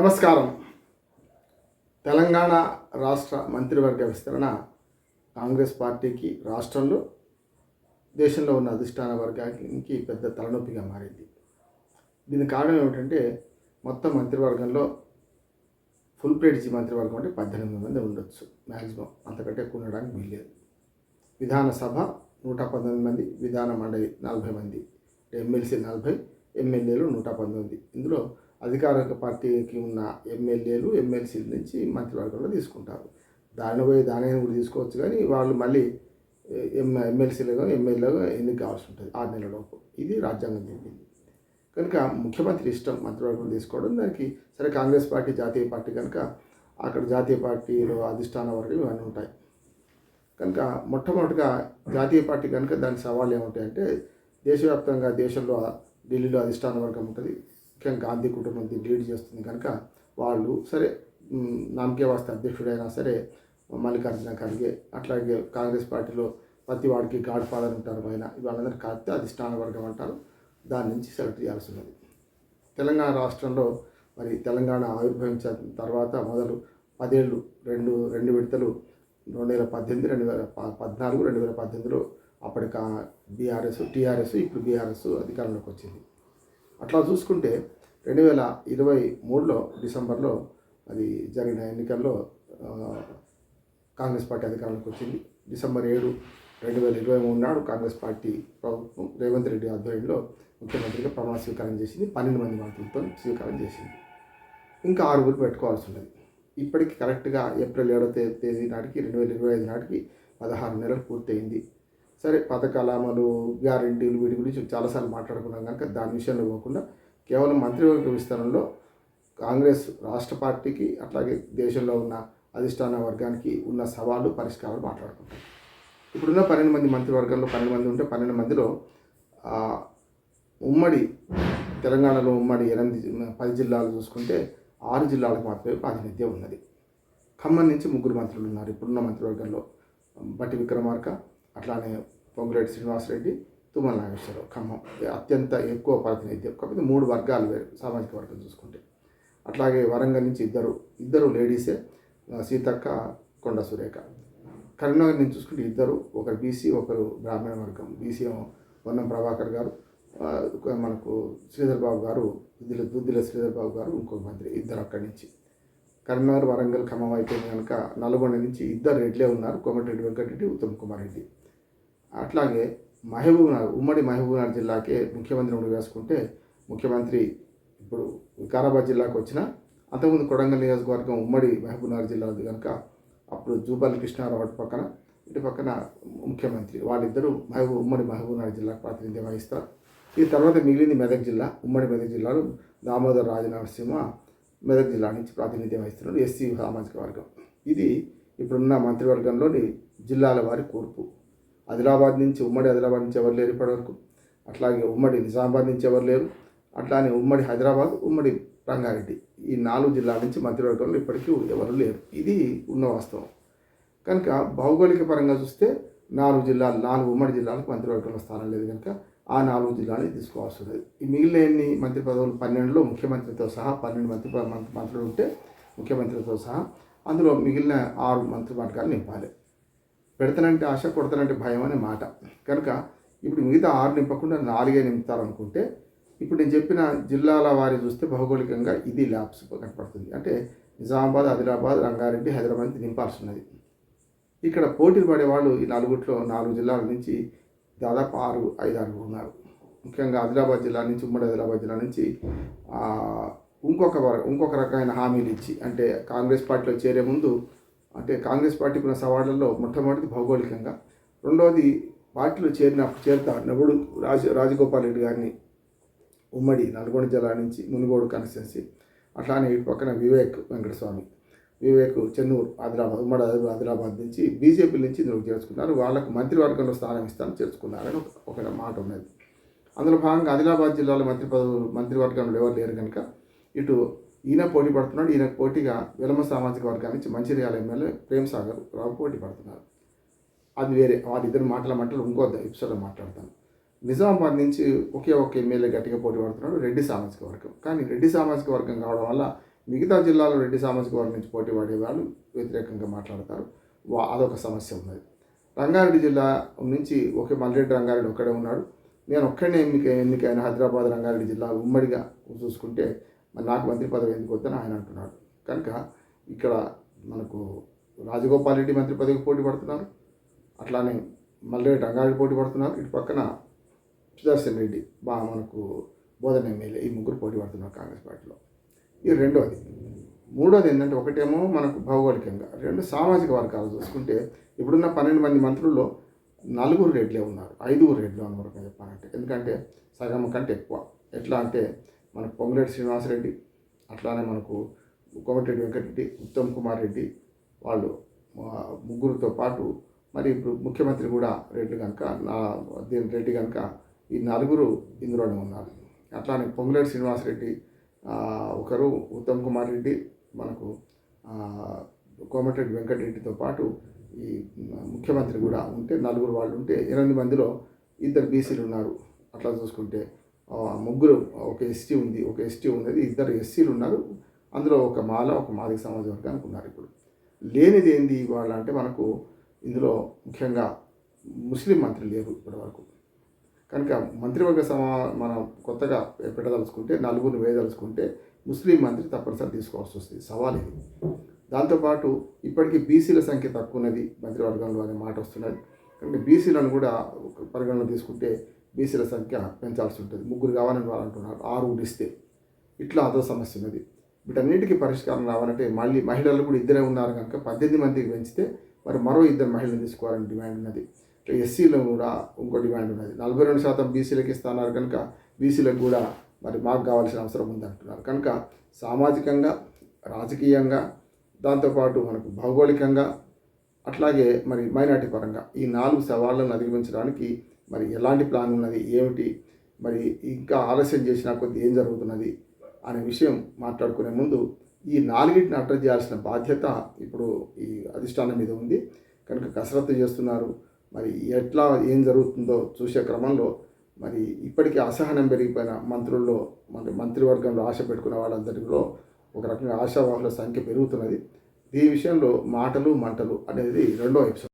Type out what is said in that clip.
నమస్కారం. తెలంగాణ రాష్ట్ర మంత్రివర్గ విస్తరణ కాంగ్రెస్ పార్టీకి రాష్ట్రంలో దేశంలో ఉన్న అధిష్టాన వర్గానికి పెద్ద తలనొప్పిగా మారింది. దీనికి కారణం ఏమిటంటే మొత్తం మంత్రివర్గంలో ఫుల్ ప్లేట్జీ మంత్రివర్గం అంటే పద్దెనిమిది మంది ఉండొచ్చు. మ్యాక్సిమం అంతకంటే ఎక్కువ ఉండడానికి వీల్లేదు. విధానసభ నూట పంతొమ్మిది మంది విధాన మండలి నలభై మంది ఎమ్మెల్సీ నలభై ఎమ్మెల్యేలు నూట పంతొమ్మిది. ఇందులో అధికారిక పార్టీకి ఉన్న ఎమ్మెల్యేలు ఎమ్మెల్సీల నుంచి మంత్రివర్గంలో తీసుకుంటారు. దాని పోయి దాని కూడా తీసుకోవచ్చు కానీ వాళ్ళు మళ్ళీ ఎమ్ ఎమ్మెల్సీలుగా ఎమ్మెల్యేగా ఎన్నిక కావాల్సి ఉంటుంది ఆరు నెలలలోపు ఇది రాజ్యాంగం చెప్పింది. కనుక ముఖ్యమంత్రి ఇష్టం మంత్రివర్గం తీసుకోవడం దానికి సరే కాంగ్రెస్ పార్టీ జాతీయ పార్టీ కనుక అక్కడ జాతీయ పార్టీలో అధిష్టాన వర్గం ఇవన్నీ ఉంటాయి. కనుక మొట్టమొదటిగా జాతీయ పార్టీ కనుక దాని సవాళ్ళు ఏముంటాయంటే దేశవ్యాప్తంగా దేశంలో ఢిల్లీలో అధిష్టాన వర్గం ఉంటుంది. ముఖ్యంగా గాంధీ కుటుంబం దీన్ని లీడ్ చేస్తుంది కనుక వాళ్ళు సరే మ్, నామకే అధ్యక్షుడైనా సరే మల్లికార్జున ఖర్గే అట్లాగే కాంగ్రెస్ పార్టీలో ప్రతి వాడికి గాడ్ ఫాదర్ ఉంటారు పైన వాళ్ళందరూ కలిపితే అధిష్టాన వర్గం అంటారు. దాని నుంచి సెలెక్ట్ చేయాల్సి ఉన్నది. తెలంగాణ రాష్ట్రంలో మరి తెలంగాణ ఆవిర్భవించిన తర్వాత మొదలు పదేళ్ళు రెండు రెండు విడతలు రెండు వేల పద్దెనిమిది రెండు వేల పద్నాలుగు రెండు వేల పద్దెనిమిదిలో అప్పటి బీఆర్ఎస్ టీఆర్ఎస్ ఇప్పుడు బీఆర్ఎస్ అధికారంలోకి వచ్చింది. అట్లా చూసుకుంటే రెండు వేల ఇరవై మూడులో డిసెంబర్లో అది జరిగిన ఎన్నికల్లో కాంగ్రెస్ పార్టీ అధికారంలోకి వచ్చింది. డిసెంబర్ ఏడు రెండు వేల ఇరవై మూడు నాడు కాంగ్రెస్ పార్టీ ప్రభుత్వం రేవంత్ రెడ్డి ఆధ్వర్యంలో ముఖ్యమంత్రిగా ప్రమాణ స్వీకారం చేసింది. పన్నెండు మంది మంత్రులతో స్వీకారం చేసింది. ఇంకా ఆరుగురు పెట్టుకోవాల్సి ఉన్నది. ఇప్పటికి కరెక్ట్గా ఏప్రిల్ ఏడో తే- తేదీ నాటికి రెండు వేల ఇరవై ఐదు నాటికి పదహారు నెలలు పూర్తయింది. సరే పథకాల అమలు గ్యారంటీలు వీటి గురించి చాలాసార్లు మాట్లాడుకున్నాం కనుక దాని విషయంలో పోకుండా కేవలం మంత్రివర్గ విస్తరణలో కాంగ్రెస్ రాష్ట్ర పార్టీకి అట్లాగే దేశంలో ఉన్న అధిష్టాన వర్గానికి ఉన్న సవాళ్ళు పరిష్కారాలు మాట్లాడుకుంటాం. ఇప్పుడున్న పన్నెండు మంది మంత్రివర్గంలో పన్నెండు మంది ఉంటే పన్నెండు మందిలో ఉమ్మడి తెలంగాణలో ఉమ్మడి ఎనిమిది పది జిల్లాలు చూసుకుంటే ఆరు జిల్లాలకు మాత్రమే ప్రాతినిధ్యం ఉన్నది. ఖమ్మం నుంచి ముగ్గురు మంత్రులు ఉన్నారు. ఇప్పుడున్న మంత్రివర్గంలో బట్టి విక్రమార్క అట్లానే పొంగులేటి శ్రీనివాసరెడ్డి తుమ్మల నాగేశ్వరరావు ఖమ్మం. అత్యంత ఎక్కువ ప్రాతినిధ్యం. కాకపోతే మూడు వర్గాలు వేరు సామాజిక వర్గం చూసుకుంటే. అట్లాగే వరంగల్ నుంచి ఇద్దరు ఇద్దరు లేడీసే సీతక్క కొండ సురేఖ. కరీంనగర్ నుంచి చూసుకుంటే ఇద్దరు ఒకరు బీసీ ఒకరు బ్రాహ్మణ వర్గం. బీసీ పొన్నం ప్రభాకర్ గారు ఒక మనకు శ్రీధర్ బాబు గారు దుద్దిల దుద్దిల శ్రీధర్ బాబు గారు ఇంకొక మంత్రి ఇద్దరు అక్కడి నుంచి. కరీంనగర్ వరంగల్ ఖమ్మం అయిపోయింది కనుక నల్గొండ నుంచి ఇద్దరు రెడ్లే ఉన్నారు. కోమటిరెడ్డి వెంకటరెడ్డి ఉత్తమ్ కుమార్ రెడ్డి. అట్లాగే మహబూబ్నగర్ ఉమ్మడి మహబూబ్నగర్ జిల్లాకే ముఖ్యమంత్రి ఉండి వేసుకుంటే ముఖ్యమంత్రి ఇప్పుడు వికారాబాద్ జిల్లాకు వచ్చిన అంతకుముందు కొడంగల్ నియోజకవర్గం ఉమ్మడి మహబూబ్నగర్ జిల్లా ఉంది కనుక అప్పుడు జూపల్లి కృష్ణారావు అటు పక్కన ఇటు పక్కన ముఖ్యమంత్రి వాళ్ళిద్దరూ మహబూబ్ ఉమ్మడి మహబూబ్నగర్ జిల్లాకు ప్రాతినిధ్యం వహిస్తారు. ఈ తర్వాత మిగిలింది మెదక్ జిల్లా ఉమ్మడి మెదక్ జిల్లాలో దామోదర్ రాజనరసింహ మెదక్ జిల్లా నుంచి ప్రాతినిధ్యం వహిస్తున్నారు ఎస్సీ సామాజిక వర్గం. ఇది ఇప్పుడున్న మంత్రివర్గంలోని జిల్లాల వారి కూర్పు. ఆదిలాబాద్ నుంచి ఉమ్మడి ఆదిలాబాద్ నుంచి ఎవరు లేరు ఇప్పటివరకు. అట్లాగే ఉమ్మడి నిజామాబాద్ నుంచి ఎవరు లేరు. అట్లానే ఉమ్మడి హైదరాబాద్ ఉమ్మడి రంగారెడ్డి. ఈ నాలుగు జిల్లాల నుంచి మంత్రివర్గంలో ఇప్పటికీ ఎవరు లేరు. ఇది ఉన్న వాస్తవం. కనుక భౌగోళిక పరంగా చూస్తే నాలుగు జిల్లాలు నాలుగు ఉమ్మడి జిల్లాలకు మంత్రివర్గంలో స్థానం లేదు కనుక ఆ నాలుగు జిల్లాలని తీసుకోవాల్సి ఉంటుంది ఈ మిగిలిన ఎన్ని మంత్రి పదవులు? పన్నెండులో ముఖ్యమంత్రితో సహా పన్నెండు మంత్రి మంత్రి- మంత్రులు ఉంటే ముఖ్యమంత్రితో సహా అందులో మిగిలిన ఆరు మంత్రి పథకాలు నింపాలి. పెడతానంటే ఆశ కొడతానంటే భయం అనే మాట. కనుక ఇప్పుడు మిగతా ఆరు నింపకుండా నాలుగే నింపుతారనుకుంటే ఇప్పుడు నేను చెప్పిన జిల్లాల వారి చూస్తే భౌగోళికంగా ఇది ల్యాబ్స్ కనపడుతుంది. అంటే నిజామాబాద్ ఆదిలాబాద్ రంగారెడ్డి హైదరాబాద్ నింపాల్సి ఉన్నది ఇక్కడ పోటీలు పడేవాళ్ళు ఈ నలుగుట్లో నాలుగు జిల్లాల నుంచి దాదాపు ఆరు ఐదు ఆరుగురు ఉన్నారు. ముఖ్యంగా ఆదిలాబాద్ జిల్లా నుంచి ఉమ్మడి ఆదిలాబాద్ జిల్లా నుంచి ఇంకొక ఇంకొక రకమైన హామీలు ఇచ్చి అంటే కాంగ్రెస్ పార్టీలో చేరే ముందు అంటే కాంగ్రెస్ పార్టీకి ఉన్న సవాళ్ళల్లో మొట్టమొదటిది భౌగోళికంగా. రెండవది పార్టీలో చేరినప్పుడు చేరుతా నవ్వుడు రాజ రాజగోపాల్ రెడ్డి గారిని ఉమ్మడి నల్గొండ జిల్లా నుంచి మునుగోడు కాన్స్టిట్యున్సీ అట్లానే ఇటు పక్కన వివేక్ వెంకటస్వామి వివేక్ చెన్నూరు ఆదిలాబాద్ ఉమ్మడి ఆదిలాబాద్ నుంచి బీజేపీ నుంచి ఇందులో చేర్చుకున్నారు. వాళ్ళకు మంత్రివర్గంలో స్థానం ఇస్తాను చేర్చుకున్నారని ఒక ఒక మాట ఉన్నది. అందులో భాగంగా ఆదిలాబాద్ జిల్లాలో మంత్రి పదవులు మంత్రివర్గంలో ఎవరు లేరు కనుక ఇటు ఈయన పోటీ పడుతున్నాడు. ఈయన పోటీగా విలమ సామాజిక వర్గానికి నుంచి మంచిర్యాల ఎమ్మెల్యే ప్రేమ్ సాగర్ రావు పోటీ పడుతున్నారు. అది వేరే. వాళ్ళిద్దరు మాటల మాటలు ఇంకో ఎపిసోడ్లో మాట్లాడతాను. నిజామాబాద్ నుంచి ఒకే ఒక ఎమ్మెల్యే గట్టిగా పోటీ పడుతున్నాడు రెడ్డి సామాజిక వర్గం. కానీ రెడ్డి సామాజిక వర్గం కావడం వల్ల మిగతా జిల్లాలో రెడ్డి సామాజిక వర్గం నుంచి పోటీ పడే వాళ్ళు వ్యతిరేకంగా మాట్లాడతారు. వా అదొక సమస్య ఉన్నది. రంగారెడ్డి జిల్లా నుంచి ఒకే మల్రెడ్డి రంగారెడ్డి ఒక్కడే ఉన్నాడు. నేను ఒక్కడే ఎన్నిక ఎన్నికైన హైదరాబాద్ రంగారెడ్డి జిల్లా ఉమ్మడిగా చూసుకుంటే మరి నాకు మంత్రి పదవి ఎందుకు వద్దని ఆయన అంటున్నాడు. కనుక ఇక్కడ మనకు రాజగోపాల్ రెడ్డి మంత్రి పదవికి పోటీ పడుతున్నారు. అట్లానే మల్లె రంగారెడ్డి పోటీ పడుతున్నారు. ఇటు పక్కన సుదర్శన్ రెడ్డి బా మనకు బోధన ఎమ్మెల్యే ఈ ముగ్గురు పోటీ పడుతున్నారు కాంగ్రెస్ పార్టీలో. ఇది రెండోది. మూడోది ఏంటంటే ఒకటేమో మనకు భౌగోళికంగా రెండు సామాజిక వర్గాలు చూసుకుంటే ఇప్పుడున్న పన్నెండు మంది మంత్రుల్లో నలుగురు రెడ్లే ఉన్నారు. ఐదుగురు రెడ్లు అన్నవరకు చెప్పాలంటే. ఎందుకంటే సగం కంటే ఎక్కువ. ఎట్లా అంటే మనకు పొంగులేటి శ్రీనివాసరెడ్డి అట్లానే మనకు కోమటిరెడ్డి వెంకటరెడ్డి ఉత్తమ్ కుమార్ రెడ్డి వాళ్ళు ముగ్గురితో పాటు మరి ఇప్పుడు ముఖ్యమంత్రి కూడా రెడ్డి కనుక నా దీని రెడ్డి కనుక ఈ నలుగురు ఇందులోనే ఉన్నారు. అట్లానే పొంగులేటి శ్రీనివాసరెడ్డి ఒకరు ఉత్తమ్ కుమార్ రెడ్డి మనకు కోమటిరెడ్డి వెంకటరెడ్డితో పాటు ఈ ముఖ్యమంత్రి కూడా ఉంటే నలుగురు వాళ్ళు ఉంటే ఎనిమిది మందిలో ఇద్దరు బీసీలు ఉన్నారు. అట్లా చూసుకుంటే ముగ్గురు ఒక ఎస్టీ ఉంది ఒక ఎస్టీ ఉన్నది ఇద్దరు ఎస్సీలు ఉన్నారు అందులో ఒక మాల ఒక మాదిక సమాజ వర్గానికి ఉన్నారు ఇప్పుడు. లేనిది ఏంది ఇవాళ అంటే మనకు ఇందులో ముఖ్యంగా ముస్లిం మంత్రి లేరు ఇప్పటివరకు కనుక మంత్రివర్గ సమా మనం కొత్తగా పెట్టదలుచుకుంటే నలుగురిని వేయదలుచుకుంటే ముస్లిం మంత్రి తప్పనిసరి తీసుకోవాల్సి వస్తుంది. సవాల్ ఇది. దాంతోపాటు ఇప్పటికీ బీసీల సంఖ్య తక్కువ ఉన్నది మంత్రివర్గంలో అనే మాట వస్తున్నది. కనుక బీసీలను కూడా పరిగణన తీసుకుంటే బీసీల సంఖ్య పెంచాల్సి ఉంటుంది. ముగ్గురు కావాలని వాళ్ళు అంటున్నారు ఆరుగురు ఇస్తే ఇట్లా అదో సమస్య ఉన్నది. వీటన్నిటికీ పరిష్కారం రావాలంటే మళ్ళీ మహిళలు కూడా ఇద్దరే ఉన్నారు కనుక పద్దెనిమిది మందికి పెంచితే మరి మరో ఇద్దరు మహిళలు తీసుకోవాలని డిమాండ్ ఉన్నది. ఇట్లా ఎస్సీలో కూడా ఇంకో డిమాండ్ ఉన్నది. నలభై రెండు శాతం బీసీలకు ఇస్తున్నారు కనుక బీసీలకు కూడా మరి మాకు కావాల్సిన అవసరం ఉంది అంటున్నారు కనుక సామాజికంగా రాజకీయంగా దాంతోపాటు మనకు భౌగోళికంగా అట్లాగే మరి మైనార్టీ పరంగా ఈ నాలుగు సవాళ్ళను అధిగమించడానికి మరి ఎలాంటి ప్లాన్ ఉన్నది ఏమిటి మరి ఇంకా ఆలస్యం చేసినా కొద్ది ఏం జరుగుతున్నది అనే విషయం మాట్లాడుకునే ముందు ఈ నాలుగింటిని అడ్రస్ చేయాల్సిన బాధ్యత ఇప్పుడు ఈ అధిష్టానం మీద ఉంది. కనుక కసరత్తు చేస్తున్నారు. మరి ఎట్లా ఏం జరుగుతుందో చూసే క్రమంలో మరి ఇప్పటికీ అసహనం పెరిగిపోయిన మంత్రుల్లో మన మంత్రివర్గంలో ఆశ పెట్టుకున్న వాళ్ళందరిలో ఒక రకంగా ఆశావాహుల సంఖ్య పెరుగుతున్నది. ఈ విషయంలో మాటలు మంటలు అనేది రెండో ఎపిసోడ్.